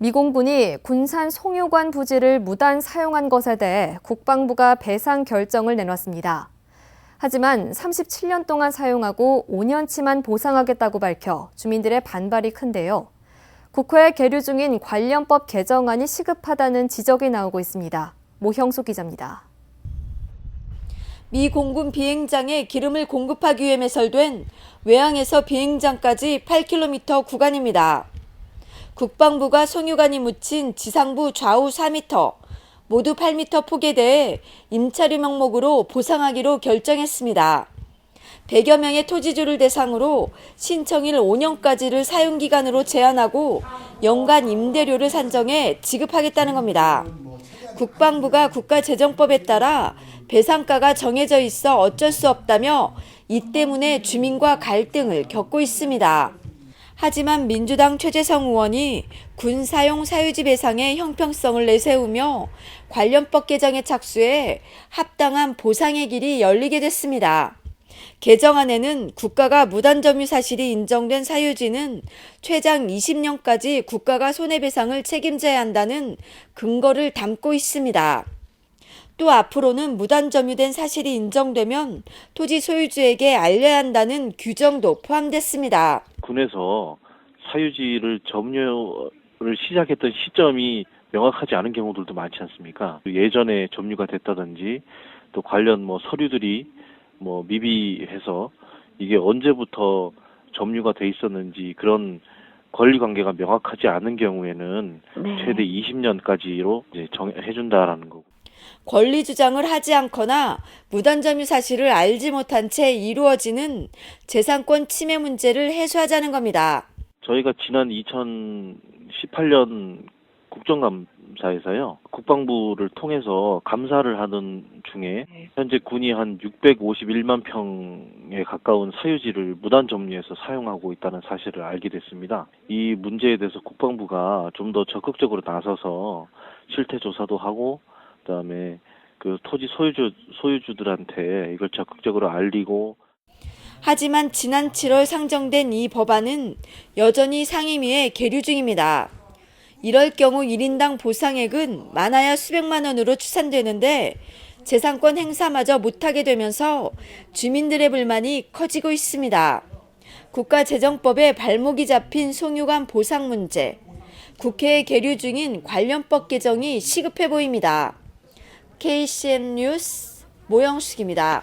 미공군이 군산 송유관 부지를 무단 사용한 것에 대해 국방부가 배상 결정을 내놨습니다. 하지만 37년 동안 사용하고 5년치만 보상하겠다고 밝혀 주민들의 반발이 큰데요. 국회에 계류 중인 관련법 개정안이 시급하다는 지적이 나오고 있습니다. 모형수 기자입니다. 미 공군 비행장에 기름을 공급하기 위해 매설된 외항에서 비행장까지 8km 구간입니다. 국방부가 송유관이 묻힌 지상부 좌우 4m, 모두 8m 폭에 대해 임차료 명목으로 보상하기로 결정했습니다. 100여 명의 토지주를 대상으로 신청일 5년까지를 사용기간으로 제한하고 연간 임대료를 산정해 지급하겠다는 겁니다. 국방부가 국가재정법에 따라 배상가가 정해져 있어 어쩔 수 없다며 이 때문에 주민과 갈등을 겪고 있습니다. 하지만 민주당 최재성 의원이 군 사용 사유지 배상의 형평성을 내세우며 관련법 개정에 착수해 합당한 보상의 길이 열리게 됐습니다. 개정안에는 국가가 무단 점유 사실이 인정된 사유지는 최장 20년까지 국가가 손해배상을 책임져야 한다는 근거를 담고 있습니다. 또 앞으로는 무단 점유된 사실이 인정되면 토지 소유주에게 알려야 한다는 규정도 포함됐습니다. 군에서 사유지를 점유를 시작했던 시점이 명확하지 않은 경우들도 많지 않습니까? 예전에 점유가 됐다든지 또 관련 뭐 서류들이 뭐 미비해서 이게 언제부터 점유가 돼 있었는지 그런 권리 관계가 명확하지 않은 경우에는 최대 20년까지로 이제 정해 준다라는 거고. 권리 주장을 하지 않거나 무단 점유 사실을 알지 못한 채 이루어지는 재산권 침해 문제를 해소하자는 겁니다. 저희가 지난 2018년 국정감사에서요 국방부를 통해서 감사를 하는 중에 현재 군이 한 651만 평에 가까운 사유지를 무단 점유해서 사용하고 있다는 사실을 알게 됐습니다. 이 문제에 대해서 국방부가 좀 더 적극적으로 나서서 실태 조사도 하고 그다음에 그 토지 소유주 소유주들한테 이걸 적극적으로 알리고 하지만 지난 7월 상정된 이 법안은 여전히 상임위에 계류 중입니다. 이럴 경우 1인당 보상액은 많아야 수백만 원으로 추산되는데 재산권 행사마저 못하게 되면서 주민들의 불만이 커지고 있습니다. 국가재정법에 발목이 잡힌 송유관 보상 문제, 국회에 계류 중인 관련법 개정이 시급해 보입니다. KCM 뉴스 모영숙입니다.